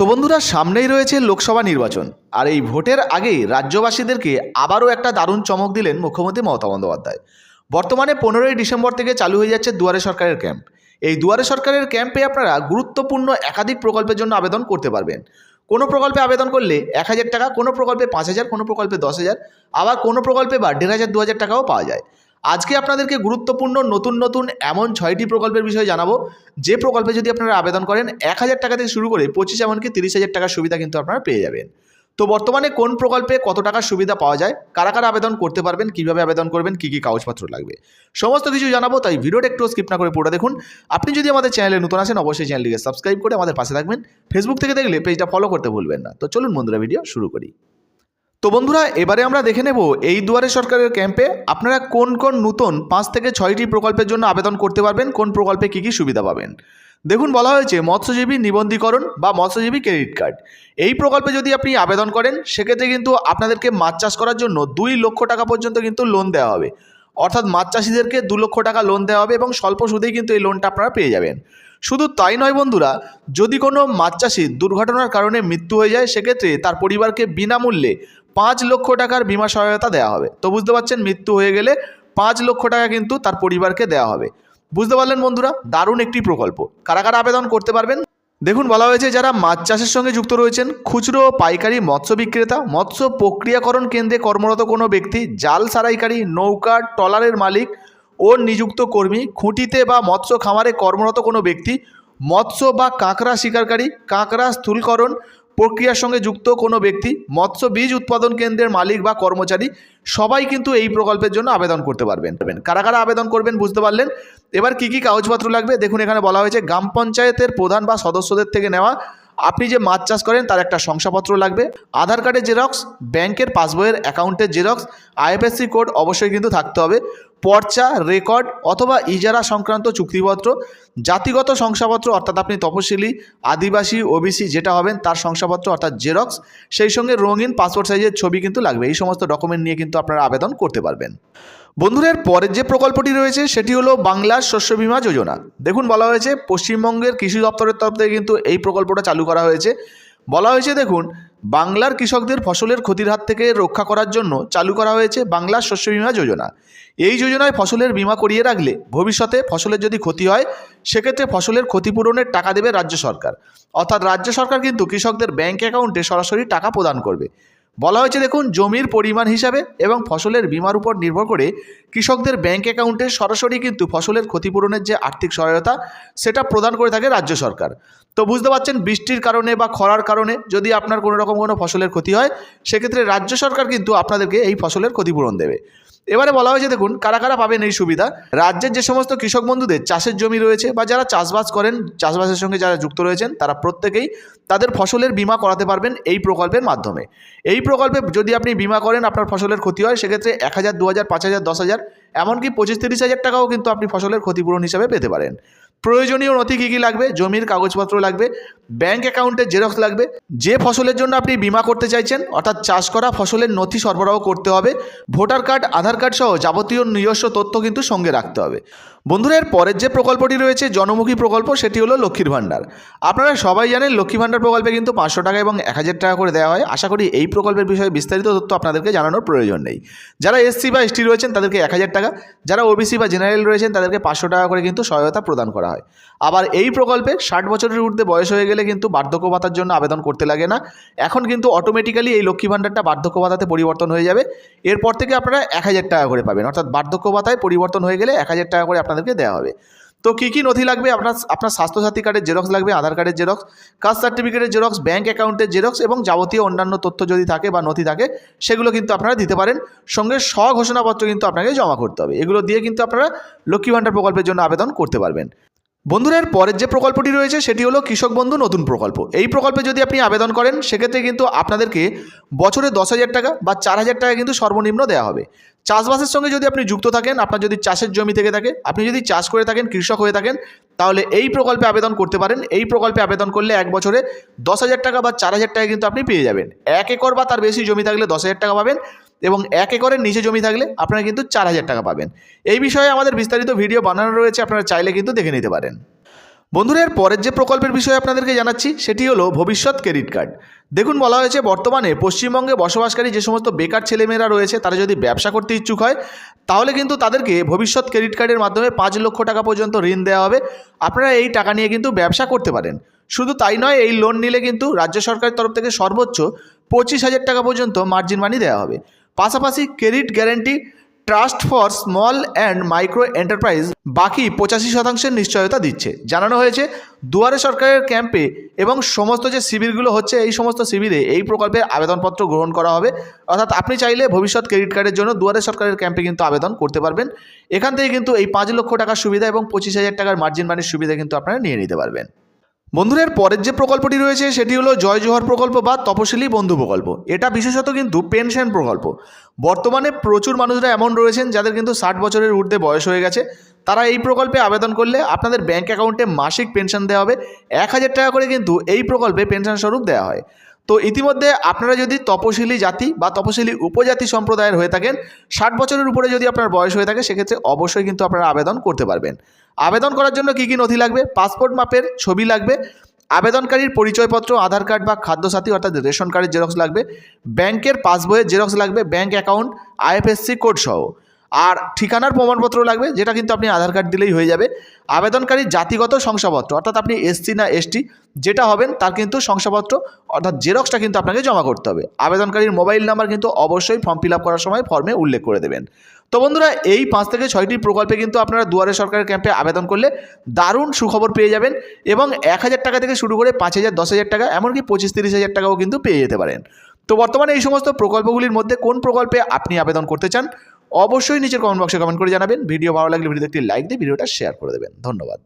তো বন্ধুরা, সামনেই রয়েছে লোকসভা নির্বাচন, আর এই ভোটের আগেই রাজ্যবাসীদেরকে আবারও একটা দারুণ চমক দিলেন মুখ্যমন্ত্রী মমতা বন্দ্যোপাধ্যায়। বর্তমানে পনেরোই ডিসেম্বর থেকে চালু হয়ে যাচ্ছে দুয়ারে সরকারের ক্যাম্প। এই দুয়ারে সরকারের ক্যাম্পে আপনারা গুরুত্বপূর্ণ একাধিক প্রকল্পের জন্য আবেদন করতে পারবেন। কোনো প্রকল্পে আবেদন করলে এক হাজার টাকা, কোনো প্রকল্পে পাঁচ হাজার, কোনো প্রকল্পে দশ হাজার, আবার কোনো প্রকল্পে বা দেড় হাজার, দু হাজার টাকাও পাওয়া যায়। আজকে আপনাদেরকে গুরুত্বপূর্ণ নতুন নতুন এমন ছয়টি প্রকল্পের বিষয়ে জানাব। যে প্রকল্পে যদি আপনারা আবেদন করেন, এক হাজার টাকা থেকে শুরু করে পঁচিশ এমনকি তিরিশ হাজার টাকার সুবিধা কিন্তু আপনারা পেয়ে যাবেন। তো বর্তমানে কোন প্রকল্পে কত টাকার সুবিধা পাওয়া যায়, কারা কারা আবেদন করতে পারবেন, কীভাবে আবেদন করবেন, কী কী কাগজপত্র লাগবে, সমস্ত কিছু জানাব, তাই ভিডিওটা একটু স্কিপ না করে পুরো দেখুন। আপনি যদি আমাদের চ্যানেলে নতুন আসেন, অবশ্যই চ্যানেলটিকে সাবস্ক্রাইব করে আমাদের পাশে থাকবেন। ফেসবুক থেকে দেখলে পেজটা ফলো করতে ভুলবেন না। তো চলুন বন্ধুরা ভিডিও শুরু করি। তো বন্ধুরা, এবারে আমরা দেখে নেব এই দুয়ারে সরকারের ক্যাম্পে আপনারা কোন কোন নতুন পাঁচ থেকে ছয়টি প্রকল্পের জন্য আবেদন করতে পারবেন, কোন প্রকল্পে কী কী সুবিধা পাবেন। দেখুন, বলা হয়েছে মৎস্যজীবী নিবন্ধীকরণ বা মৎস্যজীবী ক্রেডিট কার্ড। এই প্রকল্পে যদি আপনি আবেদন করেন, সেক্ষেত্রে কিন্তু আপনাদেরকে মাছ চাষ করার জন্য দুই লক্ষ টাকা পর্যন্ত কিন্তু লোন দেওয়া হবে। অর্থাৎ মাছ চাষিদেরকে দু লক্ষ টাকা লোন দেওয়া হবে এবং স্বল্প সুদেই কিন্তু এই লোনটা আপনারা পেয়ে যাবেন। শুধু তাই নয় বন্ধুরা, যদি কোনো মাছ চাষি দুর্ঘটনার কারণে মৃত্যু হয়ে যায়, সেক্ষেত্রে তার পরিবারকে বিনামূল্যে পাঁচ লক্ষ টাকার বিমা সহায়তা দেওয়া হবে। তো বুঝতে পারছেন, মৃত্যু হয়ে গেলে পাঁচ লক্ষ টাকা কিন্তু তার পরিবারকে দেওয়া হবে। বুঝতে পারলেন বন্ধুরা? দারুণ একটি প্রকল্প। কারা কারা আবেদন করতে পারবেন? দেখুন, বলা হয়েছে যারা মাছ চাষের সঙ্গে যুক্ত রয়েছেন, খুচরো পাইকারি মৎস্য বিক্রেতা, মৎস্য প্রক্রিয়াকরণ কেন্দ্রে কর্মরত কোনো ব্যক্তি, জাল সারাইকারী, নৌকা, ট্রলারের মালিক ও নিযুক্ত কর্মী, খুঁটিতে বা মৎস্য খামারে কর্মরত কোনো ব্যক্তি, মৎস্য বা কাঁকড়া শিকারকারী, কাঁকড়া স্থূলকরণ প্রক্রিয়ার সঙ্গে যুক্ত কোনো ব্যক্তি, মৎস্য, বীজ উৎপাদন কেন্দ্রের মালিক বা কর্মচারী, সবাই কিন্তু এই প্রকল্পের জন্য আবেদন করতে পারবেন। কারা কারা আবেদন করবেন বুঝতে পারলেন? এবার কি কি কাগজপত্র লাগবে? দেখুন, এখানে বলা হয়েছে, গ্রাম পঞ্চায়েতের প্রধান বা সদস্যদের থেকে নেওয়া আপনি যে মাছ চাষ করেন, তার একটা শংসাপত্র লাগবে। আধার কার্ডের জেরক্স, ব্যাংকের পাসবইয়ের অ্যাকাউন্টের জেরক্স, আইএফএসসি কোড অবশ্যই কিন্তু থাকতে হবে। পর্চা, রেকর্ড অথবা ইজারা সংক্রান্ত চুক্তিপত্র, জাতিগত শংসাপত্র অর্থাৎ আপনি তপশিলি আদিবাসী, ওবিসি যেটা হবেন, তার শংসাপত্র অর্থাৎ জেরক্স, সেই সঙ্গে রঙিন পাসপোর্ট সাইজের ছবি কিন্তু লাগবে। এই সমস্ত ডকুমেন্ট নিয়ে কিন্তু আপনারা আবেদন করতে পারবেন। বন্ধুদের পরের যে প্রকল্পটি রয়েছে, সেটি হলো বাংলার শস্য বীমা যোজনা। দেখুন, বলা হয়েছে, পশ্চিমবঙ্গের কৃষি দপ্তরের তরফ থেকে কিন্তু এই প্রকল্পটা চালু করা হয়েছে। বলা হয়েছে, দেখুন, বাংলার কৃষকদের ফসলের ক্ষতির হাত থেকে রক্ষা করার জন্য চালু করা হয়েছে বাংলার শস্য বীমা যোজনা। এই যোজনায় ফসলের বীমা করিয়ে রাখলে ভবিষ্যতে ফসলের যদি ক্ষতি হয়, সেক্ষেত্রে ফসলের ক্ষতিপূরণের টাকা দেবে রাজ্য সরকার। অর্থাৎ রাজ্য সরকার কিন্তু কৃষকদের ব্যাংক অ্যাকাউন্টে সরাসরি টাকা প্রদান করবে। বলা হয়েছে, দেখুন, জমির পরিমাণ হিসাবে এবং ফসলের বিমার উপর নির্ভর করে কৃষকদের ব্যাংক অ্যাকাউন্টে সরাসরি কিন্তু ফসলের ক্ষতিপূরণের যে আর্থিক সহায়তা, সেটা প্রদান করে থাকে রাজ্য সরকার। তো বুঝতে পারছেন, বৃষ্টির কারণে বা খরার কারণে যদি আপনার কোনো রকম কোনো ফসলের ক্ষতি হয়, সেক্ষেত্রে রাজ্য সরকার কিন্তু আপনাদেরকে এই ফসলের ক্ষতিপূরণ দেবে। এবারে বলা হয়েছে দেখুন, কারা কারা পাবেন এই সুবিধা? রাজ্যের যে সমস্ত কৃষক বন্ধুদের চাষের জমি রয়েছে বা যারা চাষবাস করেন, চাষবাসের সঙ্গে যারা যুক্ত রয়েছেন, তারা প্রত্যেকেই তাদের ফসলের বিমা করাতে পারবেন এই প্রকল্পের মাধ্যমে। এই প্রকল্পে যদি আপনি বিমা করেন, আপনার ফসলের ক্ষতি হয়, সেক্ষেত্রে এক হাজার, দু হাজার, পাঁচ হাজার, দশ হাজার, এমনকি পঁচিশ তিরিশ হাজার টাকাও কিন্তু আপনি ফসলের ক্ষতিপূরণ হিসাবে পেতে পারেন। প্রয়োজনীয় নথি কী কী লাগবে? জমির কাগজপত্র লাগবে ব্যাংক অ্যাকাউন্টের জেরক্স লাগবে। যে ফসলের জন্য আপনি বিমা করতে চাইছেন, অর্থাৎ চাষ করা ফসলের নথি সরবরাহ করতে হবে, ভোটার কার্ড, আধার কার্ড সহ যাবতীয় নিজস্ব তথ্য কিন্তু সঙ্গে রাখতে হবে। বন্ধুরা, এর পরের যে প্রকল্পটি রয়েছে, জনমুখী প্রকল্প, সেটি হলো লক্ষ্মীর ভাণ্ডার। আপনারা সবাই জানেন লক্ষ্মী ভাণ্ডার প্রকল্পে কিন্তু পাঁচশো টাকা এবং এক হাজার টাকা করে দেওয়া হয়। আশা করি এই প্রকল্পের বিষয়ে বিস্তারিত তথ্য আপনাদেরকে জানানোর প্রয়োজন নেই। যারা এসসি বা এসটি রয়েছেন, তাদেরকে এক হাজার টাকা। যারা ওবিসি বা জেনারেল রয়েছেন, তাদেরকে পাঁচশো টাকা করে কিন্তু সহায়তা প্রদান করা হয় আবার এই প্রকল্পে ষাট বছরের ঊর্ধ্বে বয়স হয়ে গেলে কিন্তু বার্ধক্য ভাতার জন্য আবেদন করতে লাগে না। এখন কিন্তু অটোমেটিক্যালি এই লক্ষ্মী ভাণ্ডারটা বার্ধক্য ভাতাতে পরিবর্তন হয়ে যাবে। এরপর থেকে আপনারা এক হাজার টাকা করে পাবেন। অর্থাৎ বার্ধক্য ভাতায় পরিবর্তন হয়ে গেলে এক হাজার টাকা করে আপনাদেরকে দেওয়া হবে। তো কী কী নথি লাগবে? আপনার আপনার স্বাস্থ্যসাথী কার্ডের জেরক্স লাগবে, আধার কার্ডের জেরক্স, কাস্ট সার্টিফিকেটের জেরক্স ব্যাঙ্ক অ্যাকাউন্টের জেরক্স এবং যাবতীয় অন্যান্য তথ্য যদি থাকে বা নথি থাকে, সেগুলো কিন্তু আপনারা দিতে পারেন। সঙ্গে স্বঘোষণাপত্র কিন্তু আপনাকে জমা করতে হবে। এগুলো দিয়ে কিন্তু আপনারা লক্ষ্মী ভাণ্ডার প্রকল্পের জন্য আবেদন করতে পারবেন। বন্ধুদের পরের যে প্রকল্পটি রয়েছে, সেটি হলো কৃষক বন্ধু নতুন প্রকল্প। এই প্রকল্পে যদি আপনি আবেদন করেন, সেক্ষেত্রে কিন্তু আপনাদেরকে বছরে দশ হাজার টাকা বা চার হাজার টাকা কিন্তু সর্বনিম্ন দেওয়া হবে। চাষবাসের সঙ্গে যদি আপনি যুক্ত থাকেন, আপনার যদি চাষের জমি থেকে থাকে, আপনি যদি চাষ করে থাকেন, কৃষক হয়ে থাকেন, তাহলে এই প্রকল্পে আবেদন করতে পারেন। এই প্রকল্পে আবেদন করলে এক বছরে দশ হাজার টাকা বা চার হাজার টাকা কিন্তু আপনি পেয়ে যাবেন। এক একর বা তার বেশি জমি থাকলে দশ হাজার টাকা পাবেন। এবং এক একরের নিচে জমি থাকলে আপনারা কিন্তু চার হাজার টাকা পাবেন। এই বিষয়ে আমাদের বিস্তারিত ভিডিও বানানো রয়েছে, আপনারা চাইলে কিন্তু দেখে নিতে পারেন। বন্ধুরা, এর পরের যে প্রকল্পের বিষয়ে আপনাদেরকে জানাচ্ছি, সেটি হলো ভবিষ্যৎ ক্রেডিট কার্ড। দেখুন, বলা হয়েছে, বর্তমানে পশ্চিমবঙ্গে বসবাসকারী যে সমস্ত বেকার ছেলেমেয়েরা রয়েছে, তারা যদি ব্যবসা করতে ইচ্ছুক হয়, তাহলে কিন্তু তাদেরকে ভবিষ্যৎ ক্রেডিট কার্ডের মাধ্যমে পাঁচ লক্ষ টাকা পর্যন্ত ঋণ দেওয়া হবে। আপনারা এই টাকা নিয়ে কিন্তু ব্যবসা করতে পারেন। শুধু তাই নয়, এই লোন নিলে কিন্তু রাজ্য সরকারের তরফ থেকে সর্বোচ্চ পঁচিশ হাজার টাকা পর্যন্ত মার্জিন মানি দেওয়া হবে। পাশাপাশি credit guarantee, trust for small and micro enterprise বাকি পঁচাশি শতাংশের নিশ্চয়তা দিচ্ছে। জানানো হয়েছে, দুয়ারে সরকারের ক্যাম্পে এবং সমস্ত যে শিবিরগুলো হচ্ছে, এই সমস্ত শিবিরে এই প্রকল্পের আবেদনপত্র গ্রহণ করা হবে। অর্থাৎ আপনি চাইলে ভবিষ্যৎ ক্রেডিট কার্ডের জন্য দুয়ারে সরকারের ক্যাম্পে কিন্তু আবেদন করতে পারবেন। এখান থেকে কিন্তু এই পাঁচ লক্ষ টাকার সুবিধা এবং পঁচিশ হাজার টাকার মার্জিন মানির সুবিধা কিন্তু আপনারা নিয়ে নিতে পারবেন। বন্ধুদের পরের যে প্রকল্পটি রয়েছে, সেটি হলো জয় জোহর প্রকল্প বা তপশিলি বন্ধু প্রকল্প। এটা বিশেষত কিন্তু পেনশন প্রকল্প। বর্তমানে প্রচুর মানুষরা এমন রয়েছেন, যাদের কিন্তু ষাট বছরের ঊর্ধ্বে বয়স হয়ে গেছে। তারা এই প্রকল্পে আবেদন করলে আপনাদের ব্যাঙ্ক অ্যাকাউন্টে মাসিক পেনশন দেওয়া হবে। এক হাজার টাকা করে কিন্তু এই প্রকল্পে পেনশন স্বরূপ দেওয়া হয়। তো ইতিমধ্যে আপনারা যদি তপশিলি জাতি বা তপশিলি উপজাতি সম্প্রদায়ের হয়ে থাকেন, ষাট বছরের উপরে যদি আপনার বয়স হয়ে থাকে, সেক্ষেত্রে অবশ্যই কিন্তু আপনারা আবেদন করতে পারবেন। আবেদন করার জন্য কী কী নথি লাগবে? পাসপোর্ট মাপের ছবি লাগবে, আবেদনকারীর পরিচয়পত্র, আধার কার্ড বা খাদ্যসাথী অর্থাৎ রেশন কার্ডের জেরক্স লাগবে, ব্যাংকের পাসবইয়ের জেরক্স লাগবে, ব্যাংক অ্যাকাউন্ট, আইএফএসসি কোড সহ। আর ঠিকানার প্রমাণপত্র লাগবে, যেটা কিন্তু আপনি আধার কার্ড দিলেই হয়ে যাবে। আবেদনকারীর জাতিগত শংসাপত্র, অর্থাৎ আপনি এসসি না এসটি, যেটা হবেন তার কিন্তু শংসাপত্র, অর্থাৎ জেরক্সটা কিন্তু আপনাকে জমা করতে হবে। আবেদনকারীর মোবাইল নাম্বার কিন্তু অবশ্যই ফর্ম ফিল করার সময় ফর্মে উল্লেখ করে দেবেন। তো বন্ধুরা, এই পাঁচ থেকে ছয়টি প্রকল্পে কিন্তু আপনারা দুয়ারে সরকারের ক্যাম্পে আবেদন করলে দারুণ সুখবর পেয়ে যাবেন এবং এক হাজার টাকা থেকে শুরু করে পাঁচ হাজার, দশ হাজার টাকা, এমনকি পঁচিশ, তিরিশ হাজার টাকাও কিন্তু পেয়ে যেতে পারেন। তো বর্তমানে এই সমস্ত প্রকল্পগুলির মধ্যে কোন প্রকল্পে আপনি আবেদন করতে চান, অবশ্যই নিচের কমেন্ট বক্সে কমেন্ট করে জানাবেন। ভিডিও ভালো লাগলে ভিডিওতে একটি লাইক দিয়ে ভিডিওটা শেয়ার করে দেবেন। ধন্যবাদ।